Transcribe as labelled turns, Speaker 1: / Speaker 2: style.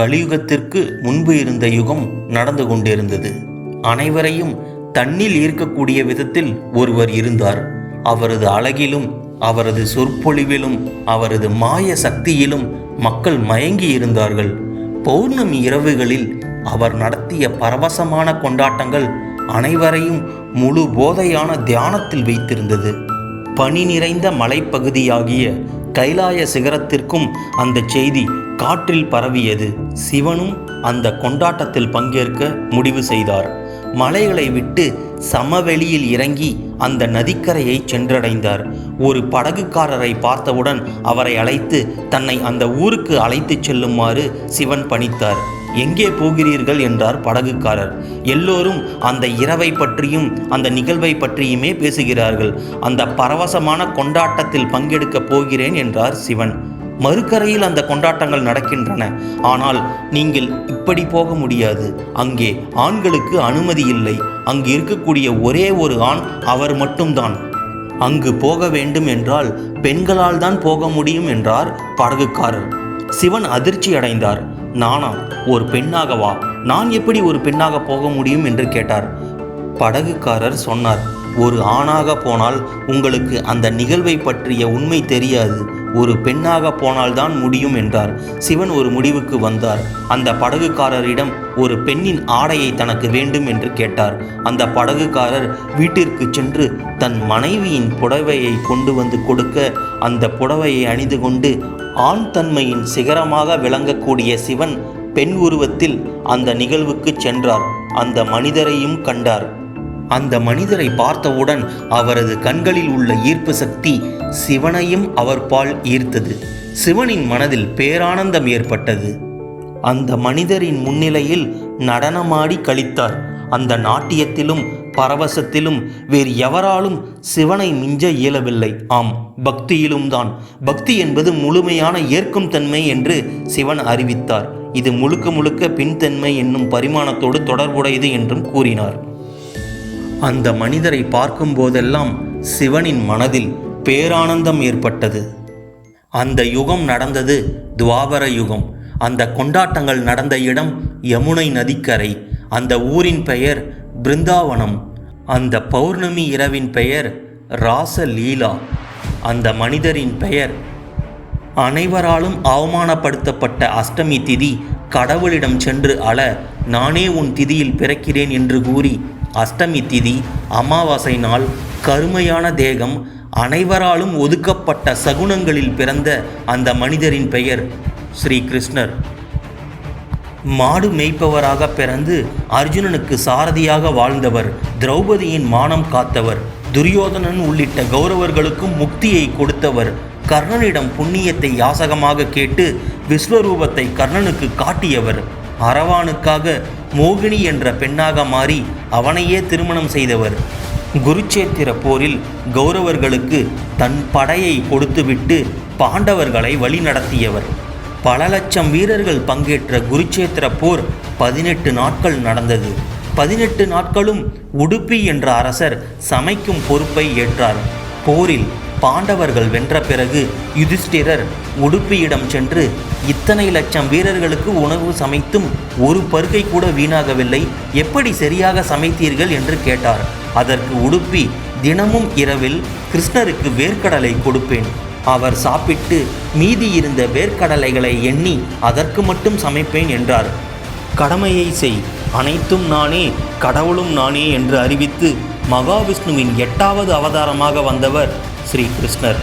Speaker 1: கலியுகத்திற்கு முன்பு இருந்த யுகம் நடந்து கொண்டிருந்தது. அனைவரையும் தன்னில் ஈர்க்கக்கூடிய விதத்தில் ஒருவர் இருந்தார். அவரது அழகிலும் அவரது சொற்பொழிவிலும் அவரது மாய சக்தியிலும் மக்கள் மயங்கி இருந்தார்கள். பௌர்ணமி இரவுகளில் அவர் நடத்திய பரவசமான கொண்டாட்டங்கள் அனைவரையும் முழு போதையான தியானத்தில் வைத்திருந்தது. பனி நிறைந்த மலைப்பகுதியாகிய கைலாய சிகரத்திற்கும் அந்த செய்தி காற்றில் பரவியது. சிவனும் அந்த கொண்டாட்டத்தில் பங்கேற்க முடிவு செய்தார். மலைகளை விட்டு சமவெளியில் இறங்கி அந்த நதிக்கரையை சென்றடைந்தார். ஒரு படகுக்காரரை பார்த்தவுடன் அவரை அழைத்து தன்னை அந்த ஊருக்கு அழைத்துச் செல்லுமாறு சிவன் பணித்தார். எங்கே போகிறீர்கள் என்றார் படகுக்காரர். எல்லோரும் அந்த இரவை பற்றியும் அந்த நிகழ்வை பற்றியுமே பேசுகிறார்கள். அந்த பரவசமான கொண்டாட்டத்தில் பங்கெடுக்கப் போகிறேன் என்றார் சிவன். மறுக்கரையில் அந்த கொண்டாட்டங்கள் நடக்கின்றன. ஆனால் நீங்கள் இப்படி போக முடியாது. அங்கே ஆண்களுக்கு அனுமதி இல்லை. அங்கு இருக்கக்கூடிய ஒரே ஒரு ஆண் அவர் மட்டும்தான். அங்கு போக வேண்டும் என்றால் பெண்களால் தான் போக முடியும் என்றார் படகுக்காரர். சிவன் அதிர்ச்சி அடைந்தார் நானா ஒரு பெண்ணாகவா நான் எப்படி ஒரு பெண்ணாக போக முடியும் என்று கேட்டார். படகுக்காரர் சொன்னார் ஒரு ஆணாக போனால் உங்களுக்கு அந்த நிகழ்வை பற்றிய உண்மை தெரியாது. ஒரு பெண்ணாக போனால்தான் முடியும் என்றார். சிவன் ஒரு முடிவுக்கு வந்தார். அந்த படகுக்காரரிடம் ஒரு பெண்ணின் ஆடையை தனக்கு வேண்டும் என்று கேட்டார். அந்த படகுக்காரர் வீட்டிற்கு சென்று தன் மனைவியின் புடவையை கொண்டு வந்து கொடுக்க அந்த புடவையை அணிந்து கொண்டு ஆண் தன்மையின் சிகரமாக விளங்கக்கூடிய சிவன் பெண் உருவத்தில் அந்த நிகழ்வுக்கு சென்றார். அந்த மனிதரையும் கண்டார். அந்த மனிதரை பார்த்தவுடன் அவரது கண்களில் உள்ள ஈர்ப்பு சக்தி சிவனையும் அவர் பால் ஈர்த்தது. சிவனின் மனதில் பேரானந்தம் ஏற்பட்டது. அந்த மனிதரின் முன்னிலையில் நடனமாடி கழித்தார் அந்த நாட்டியத்திலும் பரவசத்திலும் வேறு எவராலும் சிவனை மிஞ்ச இயலவில்லை. ஆம் பக்தியிலும் தான் பக்தி என்பது முழுமையான ஏற்கும் தன்மை என்று சிவன் அறிவித்தார். இது முழுக்க முழுக்க பின்தன்மை என்னும் பரிமாணத்தோடு தொடர்புடையது என்றும் கூறினார். அந்த மனிதரை பார்க்கும் போதெல்லாம் சிவனின் மனதில் பேரானந்தம் ஏற்பட்டது. அந்த யுகம் நடந்தது துவாபர யுகம். அந்த கொண்டாட்டங்கள் நடந்த இடம் யமுனை நதிக்கரை. அந்த ஊரின் பெயர் பிருந்தாவனம். அந்த பௌர்ணமி இரவின் பெயர் ராசலீலா. அந்த மனிதரின் பெயர் அனைவராலும் அவமானப்படுத்தப்பட்ட அஷ்டமி திதி கடவுளிடம் சென்று அழ நானே உன் திதியில் பிறக்கிறேன் என்று கூறி அஷ்டமி திதி அமாவாசை நாள் கருமையான தேகம் அனைவராலும் ஒதுக்கப்பட்ட சகுனங்களில் பிறந்த அந்த மனிதரின் பெயர் ஸ்ரீ கிருஷ்ணர். மாடு மேய்ப்பவராக பிறந்து அர்ஜுனனுக்கு சாரதியாக வாழ்ந்தவர் திரௌபதியின் மானம் காத்தவர் துரியோதனன் உள்ளிட்ட கௌரவர்களுக்கும் முக்தியை கொடுத்தவர் கர்ணனிடம் புண்ணியத்தை யாசகமாக கேட்டு விஸ்வரூபத்தை கர்ணனுக்கு காட்டியவர். அரவானுக்காக மோகினி என்ற பெண்ணாக மாறி அவனையே திருமணம் செய்தவர். குருச்சேத்திர போரில் கௌரவர்களுக்கு தன் படையை கொடுத்துவிட்டு பாண்டவர்களை வழிநடத்தியவர் பல லட்சம் வீரர்கள் பங்கேற்ற குருச்சேத்திர போர் பதினெட்டு நாட்கள் நடந்தது. பதினெட்டு நாட்களும் உடுப்பி என்ற அரசர் சமைக்கும் பொறுப்பை ஏற்றார். போரில் பாண்டவர்கள் வென்ற பிறகு யுதிஷ்டிரர் உடுப்பியிடம் சென்று இத்தனை லட்சம் வீரர்களுக்கு உணவு சமைத்தும் ஒரு பருகை கூட வீணாகவில்லை எப்படி சரியாக சமைத்தீர்கள் என்று கேட்டார். அதற்கு உடுப்பி தினமும் இரவில் கிருஷ்ணருக்கு வேர்க்கடலை கொடுப்பேன். அவர் சாப்பிட்டு மீதி இருந்த வேர்க்கடலைகளை எண்ணி அதற்கு மட்டும் சமைப்பேன் என்றார். கடமையை செய் அனைத்தும் நானே கடவுளும் நானே என்று அறிவித்து மகாவிஷ்ணுவின் எட்டாவது அவதாரமாக வந்தவர் ஸ்ரீ கிருஷ்ணர்.